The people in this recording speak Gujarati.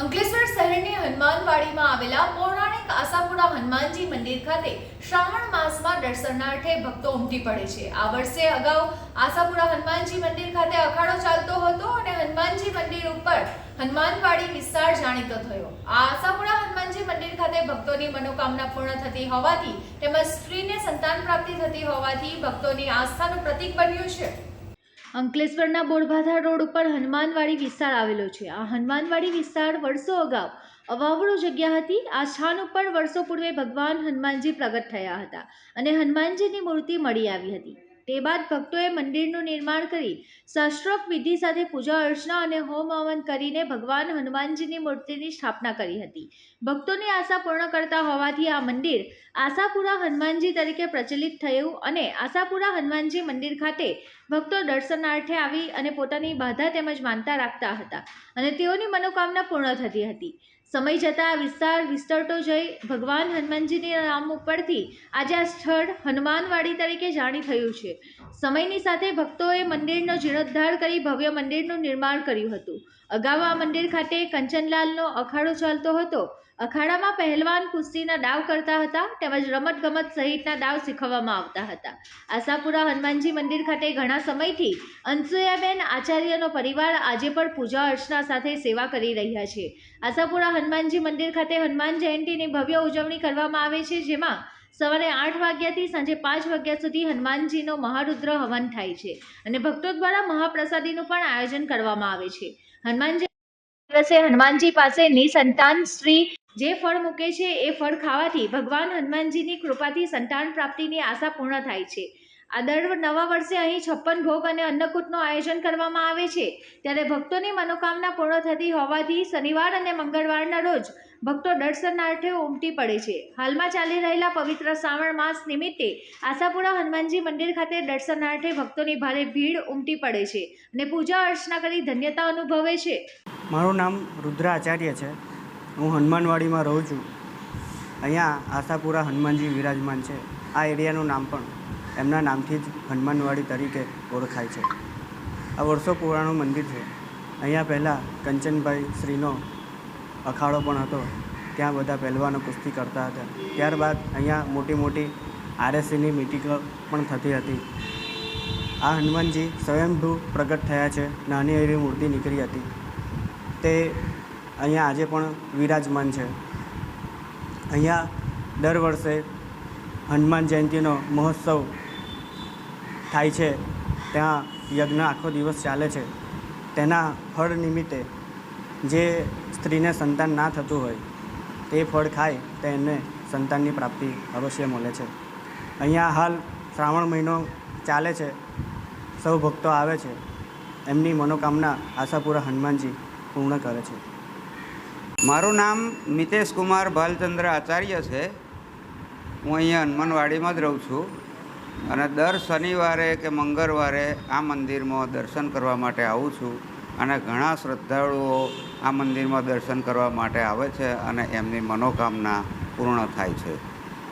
અંકલેશ્વર શહેરની હનુમાનવાડીમાં આવેલા પૌરાણિક આશાપુરા હનુમાનજી મંદિર ખાતે શ્રાવણ માસમાં દર્શનાર્થે ભક્તો ઉમટી પડે છે. આ વર્ષે અગાઉ આશાપુરા હનુમાનજી મંદિર ખાતે અખાડો ચાલતો હતો અને હનુમાનજી મંદિર ઉપર હનુમાનવાડી વિસ્તાર જાણીતો થયો. આ આશાપુરા હનુમાનજી મંદિર ખાતે ભક્તોની મનોકામના પૂર્ણ થતી હોવાથી તેમજ સ્ત્રીને સંતાન પ્રાપ્તિ થતી હોવાથી ભક્તોની આસ્થાનું પ્રતીક બન્યું છે. અંકલેશ્વરના બોરભાધા રોડ ઉપર હનુમાનવાડી વિસ્તાર આવેલો છે. આ હનુમાનવાડી વિસ્તાર વર્ષો અગાઉ અવાવડો જગ્યા હતી. આ સ્થાન ઉપર વર્ષો પૂર્વે ભગવાન હનુમાનજી પ્રગટ થયા હતા અને હનુમાનજીની મૂર્તિ મળી આવી હતી. તે બાદ ભક્તોએ મંદિરનું નિર્માણ કરી શાસ્ત્રોક્ત વિધિ સાથે પૂજા અર્ચના અને હોમ હવન કરીને ભગવાન હનુમાનજીની મૂર્તિની સ્થાપના કરી હતી. ભક્તોની આશા પૂર્ણ કરતા હોવાથી આ મંદિર આશાપુરા હનુમાનજી તરીકે પ્રચલિત થયું અને આશાપુરા હનુમાનજી મંદિર ખાતે ભક્તો દર્શનાર્થે આવી અને પોતાની બાધા તેમજ માનતા રાખતા હતા અને તેઓની મનોકામના પૂર્ણ થતી હતી. સમય જતાં આ વિસ્તાર વિસ્તરતો જઈ ભગવાન હનુમાનજીની નામ ઉપરથી આજે આ સ્થળ હનુમાનવાડી તરીકે જાણી થયું છે. સમયની સાથે ભક્તોએ મંદિરનો જીર્ણોદ્ધાર કરી ભવ્ય મંદિરનું નિર્માણ કર્યું હતું. અગાઉ આ મંદિર ખાતે કંચનલાલનો અખાડો ચાલતો હતો. અખાડામાં પહેલવાન કુસ્તીના દાવ કરતા હતા તેમજ રમતગમત સહિતના દાવ શીખવવામાં આવતા હતા. આશાપુરા હનુમાનજી મંદિર ખાતે ઘણા સમયથી અનસુયાબેન આચાર્યનો પરિવાર આજે પણ પૂજા અર્ચના સાથે સેવા કરી રહ્યા છે. આશાપુરા હનુમાનજી મંદિર ખાતે હનુમાન જયંતીની ભવ્ય ઉજવણી કરવામાં આવે છે જેમાં સવારે આઠ વાગ્યાથી સાંજે પાંચ વાગ્યા સુધી હનુમાનજીનો મહારુદ્ર હવન થાય છે અને ભક્તો દ્વારા મહાપ્રસાદીનું પણ આયોજન કરવામાં આવે છે. હનુમાનજી દિવસે હનુમાનજી પાસે નિસંતાન શ્રી જે ફળ મૂકે છે એ ફળ ખાવાથી ભગવાન હનુમાનજીની કૃપાથી સંતાન પ્રાપ્તિની આશા પૂર્ણ થાય છે. આ દર નવા વર્ષે અહીં છપ્પન ભોગ અને અન્નકૂટનું આયોજન કરવામાં આવે છે. ત્યારે ભક્તોની મનોકામના પૂર્ણ થતી હોવાથી શનિવાર અને મંગળવારના રોજ ભક્તો દર્શનાર્થે ઉમટી પડે છે. હાલમાં ચાલી રહેલા પવિત્ર શ્રાવણ માસ નિમિત્તે આશાપુરા હનુમાનજી મંદિર ખાતે દર્શનાર્થે ભક્તોની ભારે ભીડ ઉમટી પડે છે અને પૂજા અર્ચના કરી ધન્યતા અનુભવે છે. મારું નામ રુદ્ર આચાર્ય છે. હું હનુમાનવાડીમાં રહું છું. અહીંયા આશાપુરા હનુમાનજી વિરાજમાન છે. આ એરિયાનું નામ પણ એમના નામથી જ હનુમાનવાડી તરીકે ઓળખાય છે. આ વર્ષો પુરાણું મંદિર છે. અહીંયા પહેલાં કંચનભાઈ શ્રીનો અખાડો પણ હતો. ત્યાં બધા પહેલવાનો કુસ્તી કરતા હતા. ત્યારબાદ અહીંયા મોટી મોટી આરએસસીની મિટિંગો પણ થતી હતી. આ હનુમાનજી સ્વયંભૂ પ્રગટ થયા છે. નાની એવી મૂર્તિ નીકળી હતી. તે અહીંયા આજે પણ વિરાજમાન છે. અહીંયા દર વર્ષે હનુમાન જયંતીનો મહોત્સવ થાય છે. ત્યાં યજ્ઞ આખો દિવસ ચાલે છે. તેના ફળ નિમિત્તે જે સ્ત્રીને સંતાન ના થતું હોય, તે ફળ ખાય તો એને સંતાનની પ્રાપ્તિ અવશ્ય મળે છે. અહીંયા હાલ શ્રાવણ મહિનો ચાલે છે, સૌ ભક્તો આવે છે. એમની મનોકામના આશાપુરા હનુમાનજી પૂર્ણ કરે છે. મારું નામ મિતેશ કુમાર ભાલચંદ્ર આચાર્ય છે. હું અહીંયા હનુમાનવાડીમાં જ રહું છું અને દર શનિવારે કે મંગળવારે આ મંદિરમાં દર્શન કરવા માટે આવું છું. અને ઘણા શ્રદ્ધાળુઓ આ મંદિરમાં દર્શન કરવા માટે આવે છે અને એમની મનોકામના પૂર્ણ થાય છે.